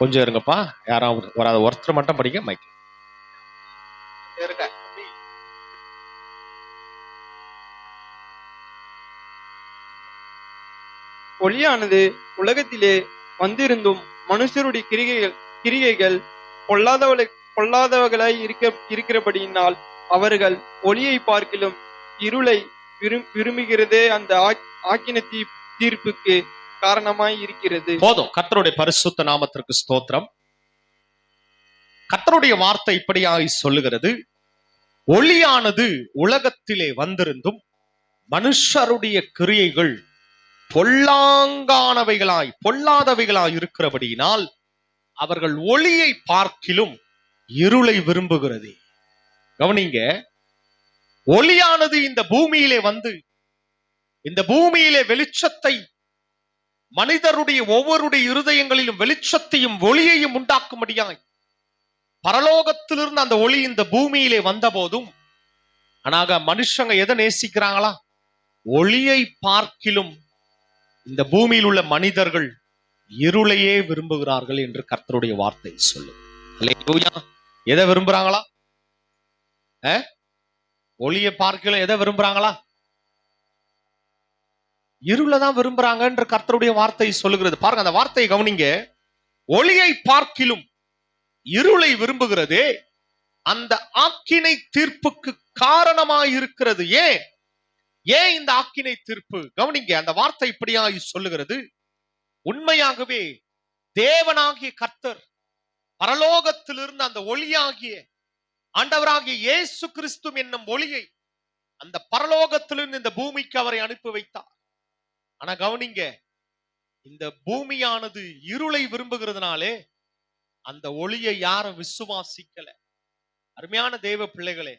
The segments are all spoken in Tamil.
கொஞ்சம் இருங்கப்பா. யாராவது வராத ஒருத்தர் மட்டும் படிக்க மைக் ஒளியானது உலகத்திலே வந்திருந்தும் மனுஷருடைய கிரிகைகள் கிரிகைகள் பொல்லாதவளை பொல்லாதவர்களாய் இருக்க இருக்கிறபடியினால் அவர்கள் ஒளியை பார்க்கிலும் இருளை விரும் விரும்புகிறதே அந்த ஆக்- ஆக்கின தீர்ப்புக்கு காரணமாய் இருக்கிறது. போதும். கத்தருடைய பரிசுத்த நாமத்திற்கு ஸ்தோத்திரம். கத்தருடைய வார்த்தை இப்படியாக சொல்லுகிறது. ஒளியானது உலகத்திலே வந்திருந்தும் மனுஷருடைய கிரியைகள் பொல்லாங்கானவைகளாய் பொல்லாதவைகளாய் இருக்கிறபடியினால் அவர்கள் ஒளியை பார்க்கிலும் இருளை விரும்புகிறது. கவனிங்க ஒளியானது இந்த பூமியிலே வந்து இந்த பூமியிலே வெளிச்சத்தை மனிதருடைய ஒவ்வொருடைய இருதயங்களிலும் வெளிச்சத்தையும் ஒளியையும் உண்டாக்கும்படியாய் பரலோகத்திலிருந்து அந்த ஒளி இந்த பூமியிலே வந்த போதும் ஆனாக மனுஷங்க எதை நேசிக்கிறாங்களா? ஒளியை பார்க்கிலும் இந்த பூமியில் உள்ள மனிதர்கள் இருளையே விரும்புகிறார்கள் என்று கர்த்தருடைய வார்த்தை சொல்லு எதை விரும்புறாங்களா? அஹ்? ஒளியை பார்க்கல எதை விரும்புறாங்களா? இருளை தான் விரும்புறாங்க என்று கர்த்தருடைய வார்த்தை சொல்லுகிறது. பாருங்க அந்த வார்த்தையை கவனிங்க. ஒளியை பார்க்கிலும் இருளை விரும்புகிறதே அந்த ஆக்கினை தீர்ப்புக்கு காரணமாயிருக்கிறது. ஏன்? ஏன் இந்த ஆக்கினை தீர்ப்பு? கவனிங்க அந்த வார்த்தை இப்படியாய் சொல்லுகிறது. உண்மையாகவே தேவனாகிய கர்த்தர் பரலோகத்திலிருந்து அந்த ஒளியாகிய ஆண்டவராகிய இயேசு கிறிஸ்து என்னும் ஒளியை அந்த பரலோகத்திலிருந்து இந்த பூமிக்கு அவரை அனுப்பி வைத்தார். ஆனா கவனிங்க இந்த பூமியானது இருளை விரும்புகிறதுனாலே அந்த ஒளியை யாரும் விசுவாசிக்கல. அருமையான தேவ பிள்ளைகளே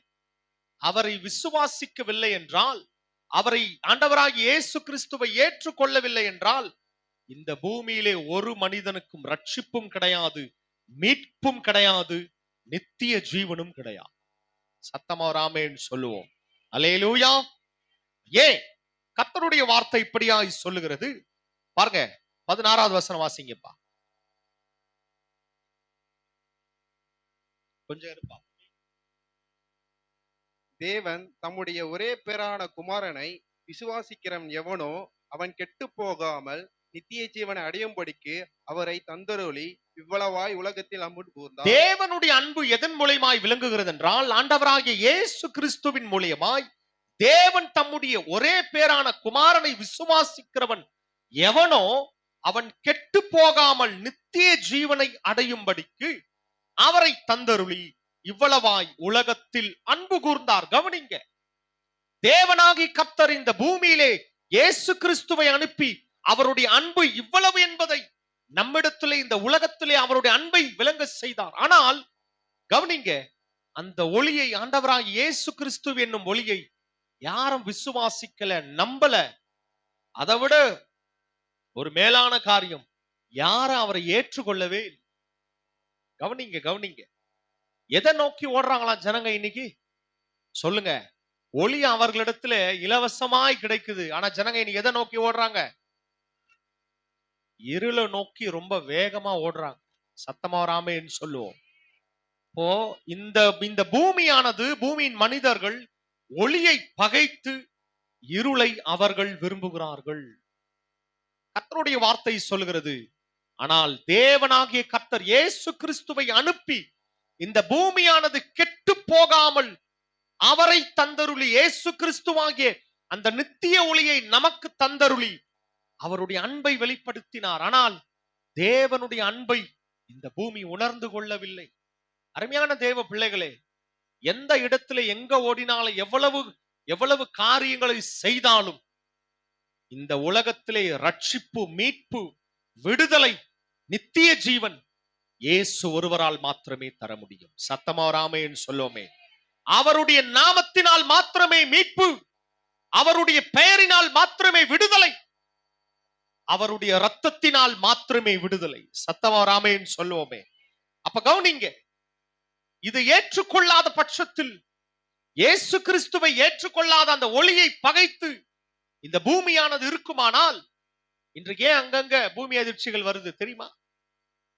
அவரை விசுவாசிக்கவில்லை என்றால் அவரை ஆண்டவராக இயேசு கிறிஸ்துவை ஏற்றுக்கொள்ளவில்லை என்றால் இந்த பூமியிலே ஒரு மனிதனுக்கும் ரட்சிப்பும் கிடையாது மீட்பும் கிடையாது நித்திய ஜீவனும் கிடையாது. சத்தமா ராமேன்னு சொல்லுவோம். அலேலூயா ஏன்? கர்த்தருடைய வார்த்தை இப்படியாய் சொல்லுகிறது. பாருங்க பதினாறாவது வசனம் வாசிங்கப்பா. கொஞ்சம் இருப்பா. தேவன் தம்முடைய ஒரே பேரான குமாரனை விசுவாசிக்கிறவன் எவனோ அவன் கெட்டு போகாமல் நித்திய ஜீவனை அடையும்படிக்கு அவரை தந்தருளி இவ்வளவாய் உலகத்தில் கூர்ந்தார் தேவனுடைய அன்பு எதன் மூலியமாய் விளங்குகிறது என்றால் ஆண்டவராகிய இயேசு கிறிஸ்துவின் மூலியமாய் தேவன் தம்முடைய ஒரே பேரான குமாரனை விசுவாசிக்கிறவன் எவனோ அவன் கெட்டு போகாமல் நித்திய ஜீவனை அடையும்படிக்கு அவரை தந்தருளி இவ்வளவாய் உலகத்தில் அன்பு கூர்ந்தார். கவனிங்க. தேவனாகி கத்தர் இந்த பூமியிலே இயேசு கிறிஸ்துவை அனுப்பி அவருடைய அன்பு இவ்வளவு என்பதை நம்மிடத்திலே இந்த உலகத்திலே அவருடைய அன்பை விளங்க செய்தார். ஆனால் கவனிங்க அந்த ஒளியை ஆண்டவராக இயேசு கிறிஸ்து என்னும் ஒளியை யாரும் விசுவாசிக்கல நம்பல. அதை விட ஒரு மேலான காரியம். யாரும் அவரை ஏற்றுக்கொள்ளவே இல்லை. கவனிங்க கவனிங்க. எதை நோக்கி ஓடுறாங்களா ஜனங்க இன்னைக்கு? சொல்லுங்க. ஒளி அவர்களிடத்துல இலவசமாய் கிடைக்குது. ஆனா ஜனங்க இன்னைக்கு எதை நோக்கி ஓடுறாங்க? இருளை நோக்கி ரொம்ப வேகமா ஓடுறாங்க. சத்தமா வராமன்னு சொல்லுவோம். இப்போ இந்த இந்த பூமியானது பூமியின் மனிதர்கள் ஒளியை பகைத்து இருளை அவர்கள் விரும்புகிறார்கள். கத்தருடைய வார்த்தை சொல்கிறது ஆனால் தேவனாகிய கத்தர் இயேசு கிறிஸ்துவை அனுப்பி இந்த பூமியானது கெட்டு போகாமல் அவரை தந்தருளி இயேசு கிறிஸ்துவாகிய அந்த நித்திய ஒளியை நமக்கு தந்தருளி அவருடைய அன்பை வெளிப்படுத்தினார். ஆனால் தேவனுடைய அன்பை இந்த பூமி உணர்ந்து கொள்ளவில்லை. அருமையான தேவ பிள்ளைகளே எந்த இடத்துல எங்க ஓடினாலும் எவ்வளவு எவ்வளவு காரியங்களை செய்தாலும் இந்த உலகத்திலே ரட்சிப்பு மீட்பு விடுதலை நித்திய ஜீவன் இயேசு ஒருவரால் மாத்திரமே தர முடியும். சத்தமா ராமேன்னு சொல்லுவோமே. அவருடைய நாமத்தினால் மாத்திரமே மீட்பு அவருடைய பெயரினால் மாத்திரமே விடுதலை அவருடைய ரத்தத்தினால் மாத்திரமே விடுதலை. சத்தமா ராமேன்னு சொல்லுவோமே. அப்ப கவனிங்க இது ஏற்றுக்கொள்ளாத பட்சத்தில் இயேசு கிறிஸ்துவை ஏற்றுக்கொள்ளாத அந்த ஒளியை பகைத்து இந்த பூமியானது இருக்குமானால் இன்று ஏன் அங்கங்க பூமி அதிர்ச்சிகள் வருது தெரியுமா?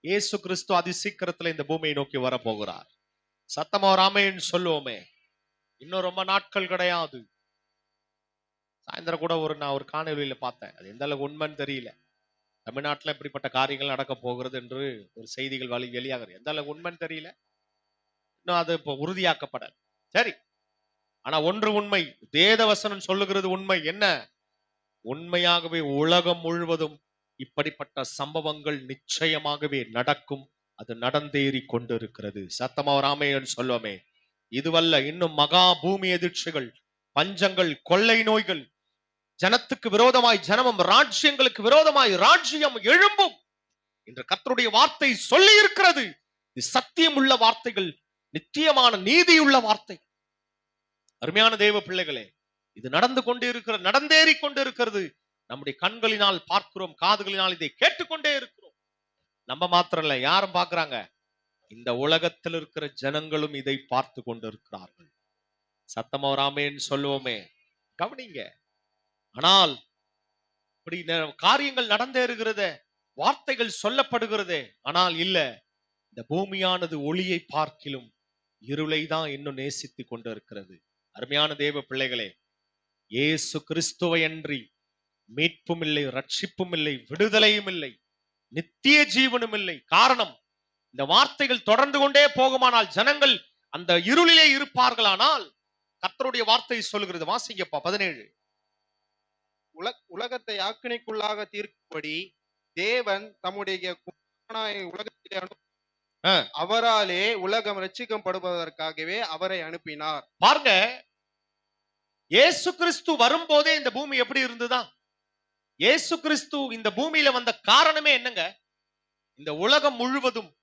இயேசு கிறிஸ்து அதி சீக்கிரத்துல இந்த பூமியை நோக்கி வரப்போகிறார். சத்தமா ஒரு சொல்லுவோமே. இன்னும் ரொம்ப நாட்கள் கிடையாது. சாயந்தரம் கூட ஒரு நான் ஒரு காணொலியில பார்த்தேன். அது எந்த அளவுக்கு உண்மைன்னு தெரியல. தமிழ்நாட்டுல இப்படிப்பட்ட காரியங்கள் நடக்க போகிறது என்று ஒரு செய்திகள் வழி வெளியாகிறது. எந்த அளவுக்கு உண்மைன்னு தெரியல? இன்னும் அது இப்போ உறுதியாக்கப்படல சரி. ஆனா ஒன்று உண்மை வேதவசனம் சொல்லுகிறது உண்மை என்ன? உண்மையாகவே உலகம் முழுவதும் இப்படிப்பட்ட சம்பவங்கள் நிச்சயமாகவே நடக்கும். அது நடந்தேறி கொண்டிருக்கிறது. சத்தமா ராமையன் சொல்லுவோமே இதுவல்ல இன்னும் மகா பூமி எதிர்ச்சிகள் பஞ்சங்கள் கொள்ளை நோய்கள் ஜனத்துக்கு விரோதமாய் ஜனமும் ராஜ்யங்களுக்கு விரோதமாய் ராஜ்யம் எழும்பும் என்று கத்தருடைய வார்த்தை சொல்லி இருக்கிறது சத்தியம் உள்ள வார்த்தைகள் நிச்சயமான நீதியுள்ள வார்த்தை. அருமையான தேவ பிள்ளைகளே இது நடந்து கொண்டு இருக்கிற நடந்தேறி கொண்டு இருக்கிறது நம்முடைய கண்களினால் பார்க்கிறோம் காதுகளினால் இதை கேட்டுக்கொண்டே இருக்கிறோம். நம்ம மாத்திரம் இல்ல யாரும் பாக்குறாங்க இந்த உலகத்தில் இருக்கிற ஜனங்களும் இதை பார்த்து கொண்டு இருக்கிறார்கள் சத்தமா ராமேன்னு சொல்லுவோமே கவனிங்க. ஆனால் இப்படி காரியங்கள் நடந்தேறுகிறதே வார்த்தைகள் சொல்லப்படுகிறதே ஆனால் இல்ல இந்த பூமியானது ஒளியை பார்க்கிலும் இருளை தான் இன்னும் நேசித்து கொண்டு இருக்கிறது அருமையான தேவ பிள்ளைகளே இயேசு கிறிஸ்துவையன்றி மீட்பும் இல்லை ரட்சிப்பும் இல்லை விடுதலையும் இல்லை நித்திய ஜீவனும் இல்லை. காரணம் இந்த வார்த்தைகள் தொடர்ந்து கொண்டே போகுமானால் ஜனங்கள் அந்த இருளிலே இருப்பார்களானால் கர்த்தருடைய வார்த்தை சொல்கிறது வாசிங்கப்பா பதினேழு. உலக உலகத்தை ஆக்கினைக்குள்ளாக தீர்க்கும்படி தேவன் தம்முடைய உலகத்திலே அனு அவராலே உலகம் ரட்சிக்கப்படுவதற்காகவே அவரை அனுப்பினார். பாருங்க. இயேசு கிறிஸ்து வரும்போதே இந்த பூமி எப்படி இருந்ததா? இயேசு கிறிஸ்து இந்த பூமியில வந்த காரணமே என்னங்க? இந்த உலகம் முழுவதும்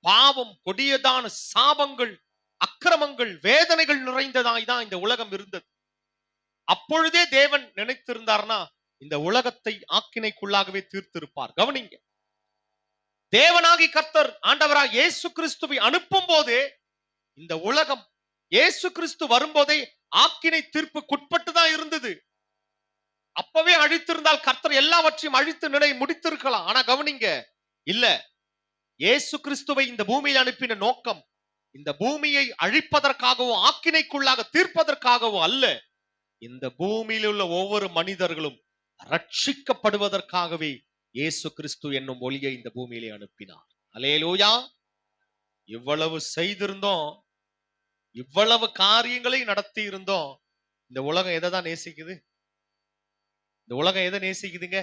பாவம் கொடியதான சாபங்கள் அக்கிரமங்கள் வேதனைகள் நிறைந்ததாய் தான் இந்த உலகம் இருந்தது. அப்பொழுதே தேவன் நினைத்திருந்தார்னா இந்த உலகத்தை ஆக்கினைக்குள்ளாகவே தீர்த்திருப்பார். கவனிங்க. தேவனாகி கர்த்தர் ஆண்டவராக இயேசு கிறிஸ்துவை அனுப்பும் போதே இந்த உலகம் இயேசு கிறிஸ்து வரும்போதே ஆக்கினை தீர்ப்புக்குட்பட்டு தான் இருந்தது. அப்பவே அழித்திருந்தால் கர்த்தர் எல்லாவற்றையும் அழித்து நிலை முடித்திருக்கலாம். ஆனா கவனிங்க இல்ல. இயேசு கிறிஸ்துவை இந்த பூமியில் அனுப்பின நோக்கம் இந்த பூமியை அழிப்பதற்காகவோ ஆக்கினைக்குள்ளாக தீர்ப்பதற்காகவோ அல்ல. இந்த பூமியில் உள்ள ஒவ்வொரு மனிதர்களும் ரட்சிக்கப்படுவதற்காகவே இயேசு கிறிஸ்து என்னும் ஒளியை இந்த பூமியிலே அனுப்பினார். அலேலூயா இவ்வளவு செய்திருந்தோம் இவ்வளவு காரியங்களை நடத்தி இருந்தோம் இந்த உலகம் எதை தான் நேசிக்குது? இந்த உலகம் எதை நேசிக்குதுங்க?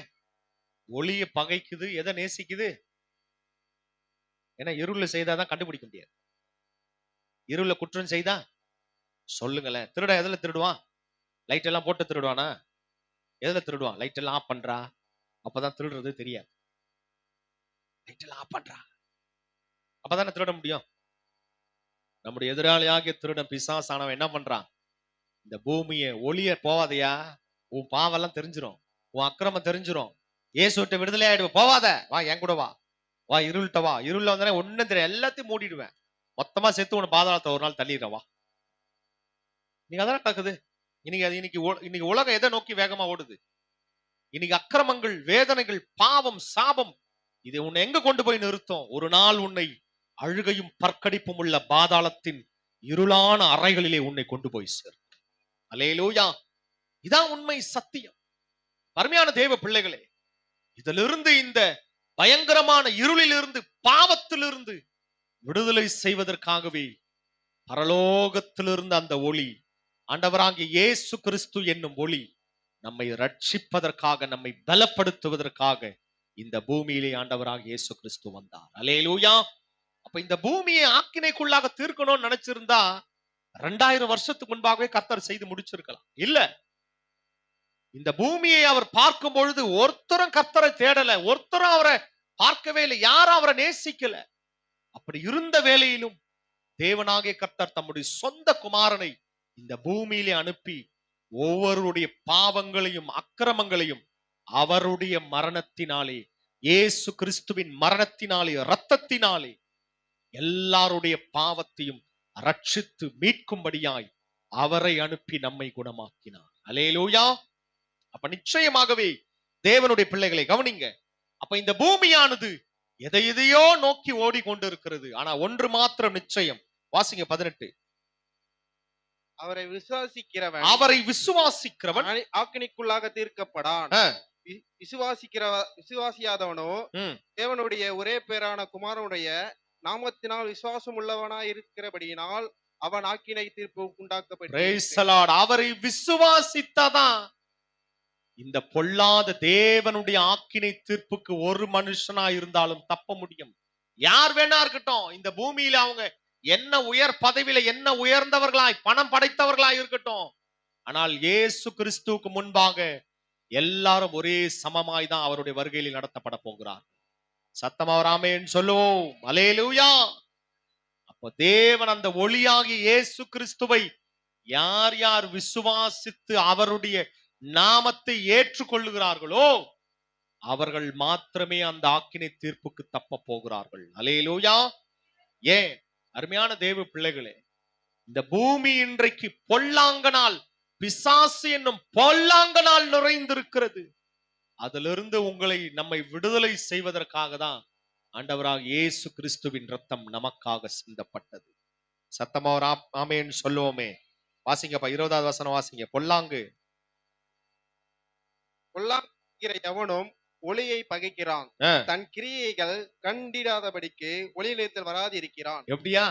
ஒளிய பகைக்குது எதை நேசிக்குது? ஏன்னா இருள செய்தாதான் கண்டுபிடிக்க முடியாது. இருள குற்றம் செய்தா சொல்லுங்களேன். திருட எதுல திருடுவான்? லைட் எல்லாம் போட்டு திருடுவானா? எதில் திருடுவான்? லைட் எல்லாம் ஆஃப் பண்றா? அப்பதான் திருடுறது தெரியாது. லைட் ஆஃப் பண்றா. அப்பதானே திருட முடியும். நம்முடைய எதிராளியாகிய திருடன் பிசாசானவன் என்ன பண்றான்? இந்த பூமியை ஒளிய போவாதையா? உன் பாவெல்லாம் தெரிஞ்சிரும். உன் அக்கிரமம் தெரிஞ்சிரும். ஏசு விட்டு விடுதலை ஆயிடுவ. போவாத. வா என் கூட வா. வா இருள்கிட்ட வா. இருள்ல வந்தானே ஒன்னும் தெரியும் எல்லாத்தையும் மூடிடுவேன். மொத்தமா செத்து உன பாதாளத்தை ஒரு நாள் தள்ளிடுறவா நீங்க இன்னைக்கு அதான் நடக்குது இன்னைக்கு அது இன்னைக்கு இன்னைக்கு உலகம் எதை நோக்கி வேகமா ஓடுது? இன்னைக்கு அக்கிரமங்கள் வேதனைகள் பாவம் சாபம் இதை உன்னை எங்க கொண்டு போய் நிறுத்தும்? ஒரு நாள் உன்னை அழுகையும் பற்கடிப்பும் உள்ள பாதாளத்தின் இருளான அறைகளிலே உன்னை கொண்டு போய் சேர் அலேலூயா இதான் உண்மை சத்தியம். அருமையான தேவ பிள்ளைகளே இதிலிருந்து இந்த பயங்கரமான இருளிலிருந்து பாவத்திலிருந்து விடுதலை செய்வதற்காகவே பரலோகத்திலிருந்து அந்த ஒளி ஆண்டவராகிய இயேசு கிறிஸ்து என்னும் ஒளி நம்மை ரட்சிப்பதற்காக நம்மை பலப்படுத்துவதற்காக இந்த பூமியிலே ஆண்டவராக இயேசு கிறிஸ்து வந்தார். அலேலூயா அப்ப இந்த பூமியை ஆக்கினைக்குள்ளாக தீர்க்கணும்னு நினைச்சிருந்தா ரெண்டாயிரம் வருஷத்துக்கு முன்பாகவே கர்த்தர் செய்து முடிச்சிருக்கலாம். இல்ல. இந்த பூமியை அவர் பார்க்கும் பொழுது ஒருத்தரும் கர்த்தரை தேடல ஒருத்தரும் அவரை பார்க்கவே இல்லை யாரும் அவரை நேசிக்கல. அப்படி இருந்த வேளையிலும் தேவனாகிய கர்த்தர் தம்முடைய சொந்த குமாரனை இந்த பூமியிலே அனுப்பி ஒவ்வொருடைய பாவங்களையும் அக்கிரமங்களையும் அவருடைய மரணத்தினாலே இயேசு கிறிஸ்துவின் மரணத்தினாலே இரத்தத்தினாலே எல்லாருடைய பாவத்தையும் ரட்சித்து மீட்கும்படியாய் அவரை அனுப்பி நம்மை குணமாக்கினார். அலேலூயா அப்ப நிச்சயமாகவே தேவனுடைய பிள்ளைகளை கவனிங்க. அப்ப இந்த பூமியானது எதை எதையோ நோக்கி ஓடிக்கொண்டிருக்கிறது. ஆனா ஒன்று மாத்திரம் நிச்சயம். வாசிங்க பதினெட்டு. அவரை விசுவாசிக்கிறவன் அவரை விசுவாசிக்கிறவன் ஆக்கினைக்குள்ளாக தீர்க்கப்படான் விசுவாசிக்கிற விசுவாசியாதவனோ. தேவனுடைய ஒரே பேரான குமாரனுடைய நாமத்தினால் விசுவாசம் உள்ளவனாய் இருக்கிறபடியினால் அவன் ஆக்கினை தீர்ப்பு உண்டாக்கப்பட்டு. அவரை விசுவாசித்தாதான் இந்த பொல்லாத தேவனுடைய ஆக்கினை தீர்ப்புக்கு ஒரு மனுஷனா இருந்தாலும் தப்ப முடியும் யார் வேணா இருக்கட்டும் இந்த பூமியில அவங்க என்ன உயர் பதவியில என்ன உயர்ந்தவர்களாய் பணம் படைத்தவர்களாய் இருக்கட்டும். ஆனால் இயேசு கிறிஸ்துவுக்கு முன்பாக எல்லாரும் ஒரே சமமாய் தான் அவருடைய வருகையில் நடத்தப்பட போகிறார். சத்தமா ராமேன்னு சொல்லுவோம். அலேலூயா அப்போ தேவன் அந்த ஒளியாகி இயேசு கிறிஸ்துவை யார் யார் விசுவாசித்து அவருடைய நாமத்தை ஏற்றுக்கொள்ளுகிறார்களோ அவர்கள் மாத்திரமே அந்த ஆக்கினை தீர்ப்புக்கு தப்ப போகிறார்கள். அலேலூயா ஏன்? அருமையான தேவ பிள்ளைகளே இந்த பூமி இன்றைக்கு பொல்லாங்கனால் பிசாசு என்னும் பொல்லாங்கனால் நிறைந்திருக்கிறது. அதிலிருந்து உங்களை நம்மை விடுதலை செய்வதற்காக தான் ஆண்டவராக இயேசு கிறிஸ்துவின் ரத்தம் நமக்காக சிந்தப்பட்டது. சத்தமா ஒரு ஆமேன்னு சொல்லுவோமே. வாசிங்கப்பா இருபதாவது வசனம் வாசிங்க. பொல்லாங்கு. பொல்லாங்கிற எவனும் ஒளியை பகைக்கிறான். தன் கிரியைகள் கண்டிடாதபடிக்கு ஒளி நிலையத்தில் வராது இருக்கிறான் எப்படியா?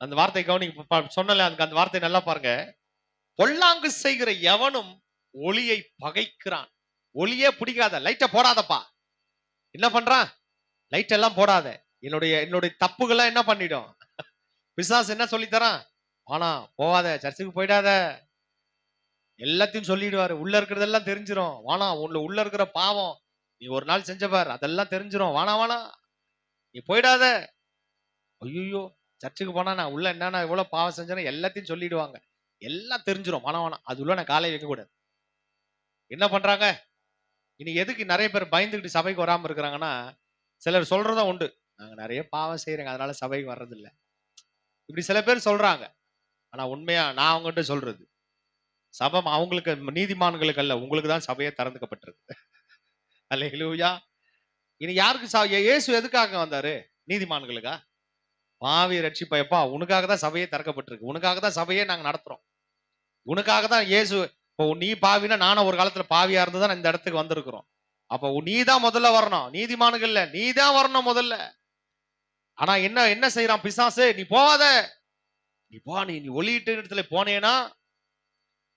அந்த வார்த்தை கவனிக்க சொன்னல அதுக்கு அந்த வார்த்தை நல்லா பாருங்க. பொல்லாங்கு செய்கிற எவனும் ஒளியை பகைக்கிறான். ஒளியே பிடிக்காத லைட்டை போடாதப்பா. என்ன பண்றான்? லைட் எல்லாம் போடாத. என்னுடைய என்னுடைய தப்புகள்லாம் என்ன பண்ணிடும்? பிசாஸ் என்ன சொல்லித் தரான்? ஆனா போவாத சர்ச்சுக்கு போயிடாத. எல்லாத்தையும் சொல்லிடுவாரு. உள்ள இருக்கிறதெல்லாம் தெரிஞ்சிரும். வானா உள்ள உள்ள இருக்கிற பாவம். நீ ஒரு நாள் செஞ்சப்பார் அதெல்லாம் தெரிஞ்சிரும். வானா வானா நீ போயிடாத. ஐயோ சர்ச்சுக்கு போனா நான் உள்ள என்னென்ன இவ்வளவு பாவம் செஞ்சேன்னு எல்லாத்தையும் சொல்லிடுவாங்க. எல்லாம் தெரிஞ்சிரும். வானா வானா அது உள்ள நான் காலை வைக்க கூடாது. என்ன பண்றாங்க? இனி எதுக்கு நிறைய பேர் பயந்துக்கிட்டு சபைக்கு வராம இருக்கிறாங்கன்னா சிலர் சொல்றதும் உண்டு. நாங்க நிறைய பாவம் செய்யறேங்க அதனால சபைக்கு வர்றதில்ல. இப்படி சில பேர் சொல்றாங்க. ஆனா உண்மையா நான் அவங்ககிட்ட சொல்றது சபம் அவங்களுக்கு நீதிமான்களுக்கு அல்ல உங்களுக்கு தான் சபையை திறந்துக்கப்பட்டிருக்கு. அல்ல அல்லேலூயா. இனி யாருக்கு ச- இயேசு எதுக்காக வந்தாரு? நீதிமான்களுக்கா? பாவி ரட்சிப்பையப்பா உனக்காக தான் சபையே திறக்கப்பட்டிருக்கு. உனக்காக தான் சபையே நாங்கள் நடத்துறோம். உனக்காக தான் இயேசு இப்போ நீ பாவினா நானும் ஒரு காலத்துல பாவியா இருந்து தான் இந்த இடத்துக்கு வந்திருக்கிறோம். அப்போ நீ தான் முதல்ல வரணும். நீதிமானுகள் இல்ல. நீ தான் வரணும் முதல்ல. ஆனா என்ன என்ன செய்யறான் பிசாசு? நீ போவாத நீ போ நீ நீ ஒளியிட்ட இடத்துல போனேன்னா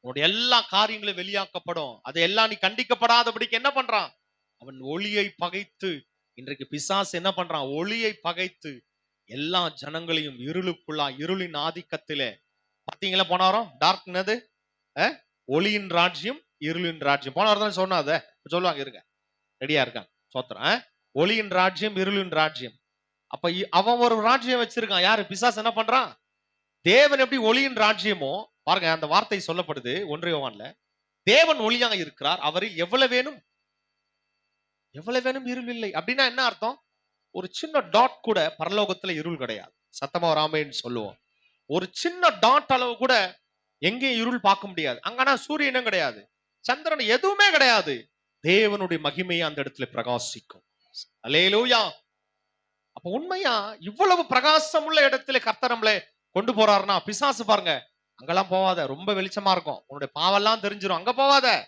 உன்னுடைய எல்லா காரியங்களும் வெளியாக்கப்படும். அதையெல்லாம் நீ கண்டிக்கப்படாதபடிக்கு என்ன பண்றான்? அவன் ஒளியை பகைத்து இன்றைக்கு பிசாசு என்ன பண்றான்? ஒளியை பகைத்து எல்லா ஜனங்களையும் இருளுக்குள்ளா இருளின் ஆதிக்கத்திலே. பார்த்தீங்களா போன டார்க் என்னது? ஒளியின் ராஜ்யம் இருளின் ராஜ்யம். போன வாரம் தான் சொன்னாத சொல்லுவாங்க இருங்க. ரெடியா இருக்கான். சோத்திரம் ஒளியின் ராஜ்யம் இருளின் ராஜ்யம். அப்ப அவன் ஒரு ராஜ்யம் வச்சிருக்கான். யாரு? பிசாஸ் என்ன பண்றான்? தேவன் எப்படி ஒளியின் ராஜ்யமோ பாருங்க அந்த வார்த்தை சொல்லப்படுது ஒன்றியவான்ல தேவன் ஒளியாக இருக்கிறார் அவர் எவ்வளவு வேணும் எவ்வளவு வேணும் இருள் இல்லை. அப்படின்னா என்ன அர்த்தம்? ஒரு சின்ன டாட் கூட பரலோகத்துல இருள் கிடையாது. சத்தமா ராமேன்னு சொல்லுவோம். ஒரு சின்ன டாட் அளவு கூட எங்கேயும் இருள் பார்க்க முடியாது. அங்கன்னா சூரியனும் கிடையாது. சந்திரன் எதுவுமே கிடையாது. தேவனுடைய மகிமையை அந்த இடத்துல பிரகாசிக்கும். அலேலூயா அப்ப உண்மையா இவ்வளவு பிரகாசம் உள்ள இடத்துல கர்த்தர் நம்மளை கொண்டு போறாருன்னா பிசாசு பாருங்க அங்கெல்லாம் போவாத. ரொம்ப வெளிச்சமா இருக்கும். உன்னுடைய பாவெல்லாம் தெரிஞ்சிரும். அங்க போவாத.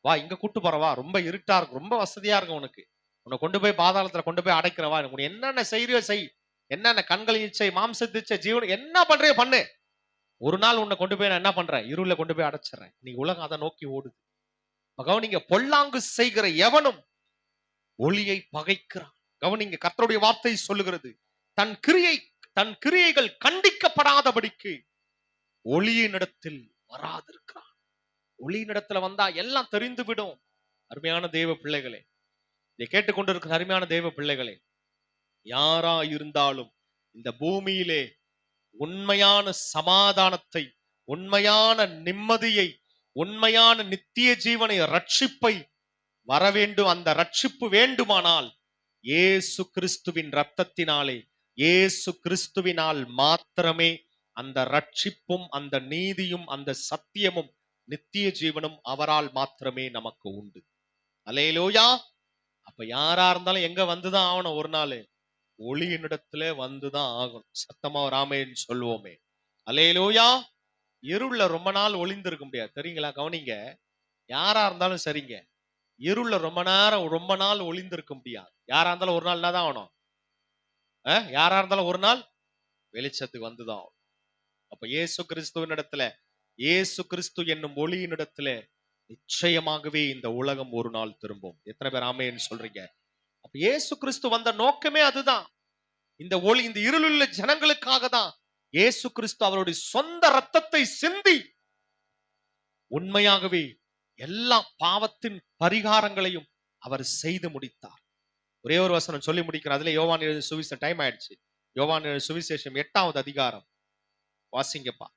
வா இங்க கூட்டு போறவா ரொம்ப இருட்டா இருக்கும். ரொம்ப வசதியா இருக்கும் உனக்கு. உன்னை கொண்டு போய் பாதாளத்துல கொண்டு போய் அடைக்கிறவா? உனக்கு என்னென்ன செய்யறியோ செய். என்னென்ன கண்கள் இச்சை மாம்சத்து இச்சை ஜீவன் என்ன பண்றியோ பண்ணு. ஒரு நாள் உன்னை கொண்டு போய் நான் என்ன பண்றேன்? இருள கொண்டு போய் அடைச்சிடறேன். நீ உலகம் அதை நோக்கி ஓடுது. கவனிங்க பொல்லாங்கு செய்கிற எவனும் ஒளியை பகைக்கிறான். கவனிங்க கத்தருடைய வார்த்தை சொல்லுகிறது. தன் கிரியை தன் கிரியைகள் கண்டிக்கப்படாதபடிக்கு ஒளியினிடத்தில் வராதிருக்கிறான். ஒளியினிடத்துல வந்தா எல்லாம் தெரிந்து விடும் அருமையான தெய்வ பிள்ளைகளே இதை கேட்டுக்கொண்டிருக்கிற அருமையான தேவ பிள்ளைகளே யாரா இருந்தாலும் இந்த பூமியிலே உண்மையான சமாதானத்தை உண்மையான நிம்மதியை உண்மையான நித்திய ஜீவனை ரட்சிப்பை வர வேண்டும் அந்த ரட்சிப்பு வேண்டுமானால் ஏசு கிறிஸ்துவின் ரத்தத்தினாலே ஏசு கிறிஸ்துவினால் மாத்திரமே அந்த ரட்சிப்பும் அந்த நீதியும் அந்த சத்தியமும் நித்திய ஜீவனும் அவரால் மாத்திரமே நமக்கு உண்டு. அலையிலோயா அப்ப யாரா இருந்தாலும் எங்க வந்துதான் ஆகணும் ஒரு நாள்? ஒளியினிடத்துல வந்துதான் ஆகணும். சத்தமா ராமேன்னு சொல்லுவோமே. அலையிலோயா இருள்ல ரொம்ப நாள் ஒளிந்திருக்க முடியாது. தெரியுங்களா? கவனிங்க. யாரா இருந்தாலும் சரிங்க. இருள்ல ரொம்ப நேரம் ரொம்ப நாள் ஒளிந்திருக்க முடியாது. யாரா இருந்தாலும் ஒரு நாள் தான் ஆகணும் யாரா இருந்தாலும் ஒரு நாள்? வெளிச்சத்துக்கு வந்துதான் ஆகணும். அப்ப இயேசு கிறிஸ்துவின் இடத்துல இயேசு கிறிஸ்து என்னும் ஒளியின் இடத்துல நிச்சயமாகவே இந்த உலகம் ஒரு நாள் திரும்பும். எத்தனை பேர் ஆமேன்னு சொல்றீங்க? அப்ப இயேசு கிறிஸ்து வந்த நோக்கமே அதுதான். இந்த ஒளி இந்த இருளுள்ள ஜனங்களுக்காக தான் இயேசு கிறிஸ்து அவருடைய சொந்த ரத்தத்தை சிந்தி உண்மையாகவே எல்லா பாவத்தின் பரிகாரங்களையும் அவர் செய்து முடித்தார். ஒரே ஒரு வசனம் சொல்லி முடிக்கிறார் அதுல யோவான் எழுதிய சுவிசேஷம் டைம் ஆயிடுச்சு. யோவான் எழுதிய சுவிசேஷம் எட்டாவது அதிகாரம். வாசிங்கப்பா.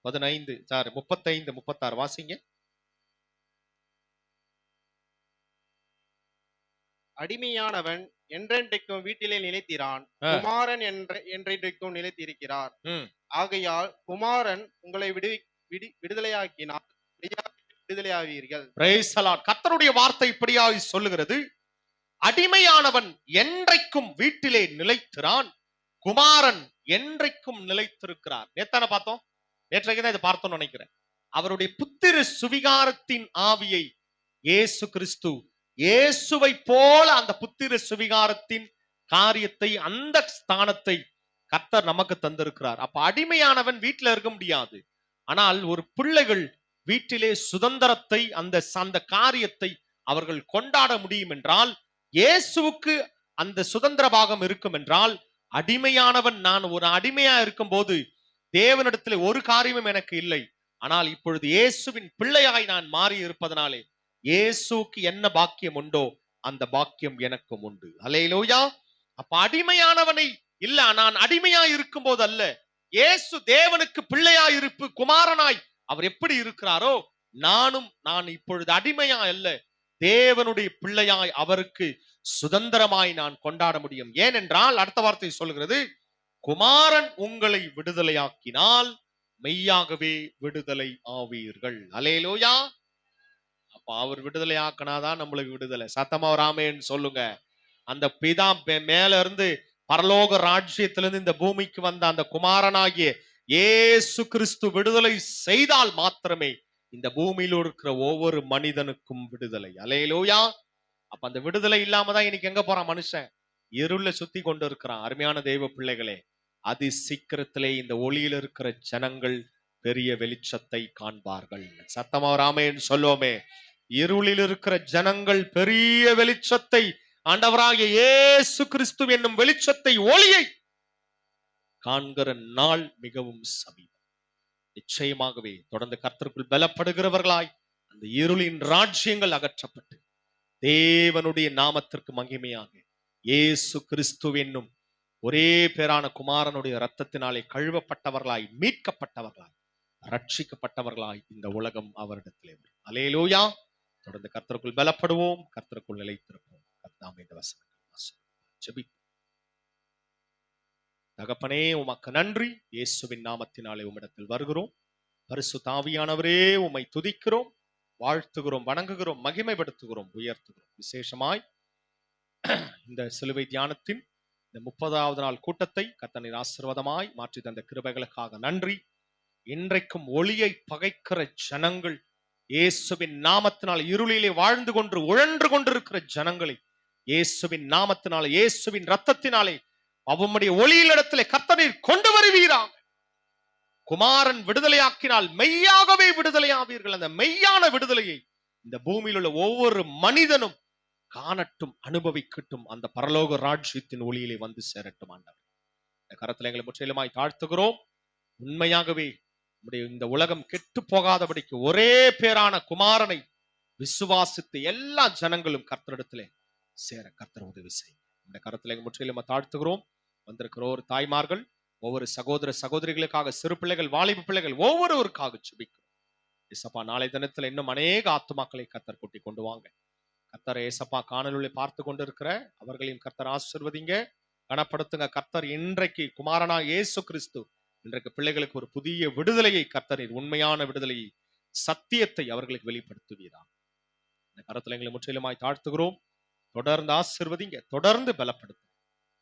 பதினைந்து சாரி முப்பத்தைந்து முப்பத்தாறு. வாசிங்க. அடிமையானவன் என்றென்றைக்கும் வீட்டிலே நிலைத்திரான். ஆ. குமாரன் என்ற என்றென்றைக்கும் நிலைத்திருக்கிறார். ஆகையால் குமாரன் உங்களை விடு விடு விடுதலையாக்கினால் மெய்யாகவே விடுதலையாவீர்கள். கர்த்தருடைய வார்த்தை இப்படியாக சொல்லுகிறது. அடிமையானவன் என்றைக்கும் வீட்டிலே நிலைத்திறான் குமாரன் என்றைக்கும் நிலைத்திருக்கிறார் நேத்தான பார்த்தோம்? நேற்றைக்கு தான் இதை பார்த்தோம்னு நினைக்கிறேன். அவருடைய புத்திர சுவிகாரத்தின் ஆவியை இயேசு கிறிஸ்து இயேசுவை போல அந்த புத்திர சுவிகாரத்தின் காரியத்தை அந்த ஸ்தானத்தை கர்த்தர் நமக்கு தந்திருக்கிறார். அப்ப அடிமையானவன் வீட்டில் இருக்க முடியாது. ஆனால் ஒரு பிள்ளைகள் வீட்டிலே சுதந்திரத்தை அந்த அந்த காரியத்தை அவர்கள் கொண்டாட முடியும் என்றால் இயேசுவுக்கு அந்த சுதந்திர பாகம் இருக்கும் என்றால் அடிமையானவன் நான் ஒரு அடிமையா இருக்கும்போது தேவனிடத்தில் ஒரு காரியமும் எனக்கு இல்லை. ஆனால் இப்பொழுது இயேசுவின் பிள்ளையாய் நான் மாறி இருப்பதனாலே இயேசுவுக்கு என்ன பாக்கியம் உண்டோ அந்த பாக்கியம் எனக்கும் உண்டு. அலையிலோயா அப்ப அடிமையானவனை இல்ல நான் அடிமையா இருக்கும் போது அல்ல இயேசு தேவனுக்கு பிள்ளையாய் இருப்பு குமாரனாய் அவர் எப்படி இருக்கிறாரோ நானும் நான் இப்பொழுது அடிமையா அல்ல தேவனுடைய பிள்ளையாய் அவருக்கு சுதந்திரமாய் நான் கொண்டாட முடியும். ஏனென்றால் அடுத்த வார்த்தை சொல்கிறது குமாரன் உங்களை விடுதலையாக்கினால் மெய்யாகவே விடுதலை ஆவீர்கள். அலேலோயா அப்ப அவர் விடுதலை ஆக்கினாதான் நம்மளுக்கு விடுதலை. சத்தமா ராமேன்னு சொல்லுங்க. அந்த பிதா மேல இருந்து பரலோக ராஜ்யத்திலிருந்து இந்த பூமிக்கு வந்த அந்த குமாரனாகிய இயேசு கிறிஸ்து விடுதலை செய்தால் மாத்திரமே இந்த பூமியில இருக்கிற ஒவ்வொரு மனிதனுக்கும் விடுதலை. அலையலோயா. அப்ப அந்த விடுதலை இல்லாம தான் இன்னைக்கு எங்க போறான் மனுஷன்? இருள சுத்தி கொண்டு இருக்கிறான். அருமையான தெய்வ பிள்ளைகளே அதி சீக்கிரத்திலே இந்த ஒளியில் இருக்கிற ஜனங்கள் பெரிய வெளிச்சத்தை காண்பார்கள். சத்தமா ராமேன்னு சொல்லுவோமே. இருளில் இருக்கிற ஜனங்கள் பெரிய வெளிச்சத்தை ஆண்டவராகிய இயேசு கிறிஸ்து என்னும் வெளிச்சத்தை ஒளியை காண்கிற நாள் மிகவும் சமீபம். நிச்சயமாகவே தொடர்ந்து கர்த்தருக்குள் பலப்படுகிறவர்களாய் அந்த இருளின் ராஜ்யங்கள் அகற்றப்பட்டு தேவனுடைய நாமத்திற்கு மகிமையாக இயேசு கிறிஸ்து என்னும் ஒரே பேரான குமாரனுடைய ரத்தத்தினாலே கழுவப்பட்டவர்களாய் மீட்கப்பட்டவர்களாய் ரட்சிக்கப்பட்டவர்களாய் இந்த உலகம் அவரிடத்திலே வரும். அலேலூயா தொடர்ந்து கர்த்தருக்குள் பலப்படுவோம் கர்த்தருக்குள் நிலைத்திருப்போம். கர்த்தாமே இந்த வசனங்கள் ஜெபிப்போம். தகப்பனே உமக்கு நன்றி. இயேசுவின் நாமத்தினாலே உம்மிடத்தில் வருகிறோம். பரிசு தாவியானவரே உம்மை துதிக்கிறோம். வாழ்த்துகிறோம் வணங்குகிறோம் மகிமைப்படுத்துகிறோம் உயர்த்துகிறோம். விசேஷமாய் இந்த சிலுவை தியானத்தின் இந்த முப்பதாவது நாள் கூட்டத்தை கத்தனின் ஆசீர்வாதமாய் மாற்றி தந்த கிருபைகளுக்காக நன்றி. இன்றைக்கும் ஒளியை பகைக்கிற ஜனங்கள் இயேசுவின் நாமத்தினால் இருளிலே வாழ்ந்து கொண்டு உழன்று கொண்டிருக்கிற ஜனங்களை இயேசுவின் நாமத்தினாலே இயேசுவின் ரத்தத்தினாலே அவனுடைய ஒளியிலிடத்திலே கர்த்தனீர் கொண்டு வருவீராக. குமாரன் விடுதலையாக்கினால் மெய்யாகவே விடுதலையாவீர்கள். அந்த மெய்யான விடுதலையை இந்த பூமியில் உள்ள ஒவ்வொரு மனிதனும் காணட்டும் அனுபவிக்கட்டும். அந்த பரலோக ராஜ்யத்தின் ஒளியிலே வந்து சேரட்டும் ஆண்டவர். இந்த கரத்தில் எங்களை முற்றிலுமாய் தாழ்த்துகிறோம். உண்மையாகவே நம்முடைய இந்த உலகம் கெட்டு போகாதபடிக்கு ஒரே பேரான குமாரனை விசுவாசித்து எல்லா ஜனங்களும் கர்த்தரிடத்திலே சேர கர்த்தர் உதவி செய்யும் இந்த கரத்தில் எங்கள் முற்றிலுமா தாழ்த்துகிறோம். வந்திருக்கிற ஒரு தாய்மார்கள் ஒவ்வொரு சகோதர சகோதரிகளுக்காக சிறு பிள்ளைகள் வாலிப பிள்ளைகள் ஒவ்வொருவருக்காக சுபிக்கும் ஏசப்பா நாளை தினத்துல இன்னும் அநேக ஆத்துமாக்களை கத்தர் கூட்டி கொண்டு வாங்க. கத்தர் ஏசப்பா காணொலி பார்த்து கொண்டிருக்கிற அவர்களையும் கத்தர் ஆசிர்வதிங்க. கனப்படுத்துங்க. கர்த்தர் இன்றைக்கு குமாரனா இயேசு கிறிஸ்து இன்றைக்கு பிள்ளைகளுக்கு ஒரு புதிய விடுதலையை கர்த்தர் உண்மையான விடுதலையை சத்தியத்தை அவர்களுக்கு வெளிப்படுத்துவீரா. இந்த கரத்துல எங்களை முற்றிலுமாய் தாழ்த்துகிறோம். தொடர்ந்து ஆசிர்வதிங்க. தொடர்ந்து பலப்படுத்தும்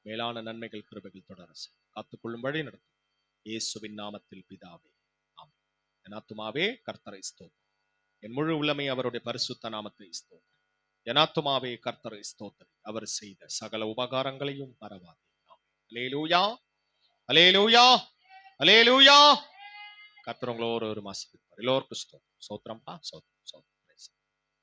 மேலான நன்மைகள் கிருபைகள் தொடர செய்யும். காத்துக்கொள்ளும் வழி நடத்தும். இயேசுவின் நாமத்தில் பிதாவே ஆமென். என் ஆத்துமாவே கர்த்தரை ஸ்தோத்திரம். என் முழு உள்ளமை அவருடைய பரிசுத்த நாமத்தை ஸ்தோத்திரம். என் ஆத்துமாவே கர்த்தரை ஸ்தோத்திரம். அவர் செய்த சகல உபகாரங்களையும் மறவாதே. ஆமென். அல்லேலூயா அலேலூயா அலேலூயா கர்த்தர் உங்களை ஒரு ஒரு மாசத்துக்கு எல்லோருக்கும் ஸ்தோத்திரம். சோத்திரம்ப்பா சோத்திரம்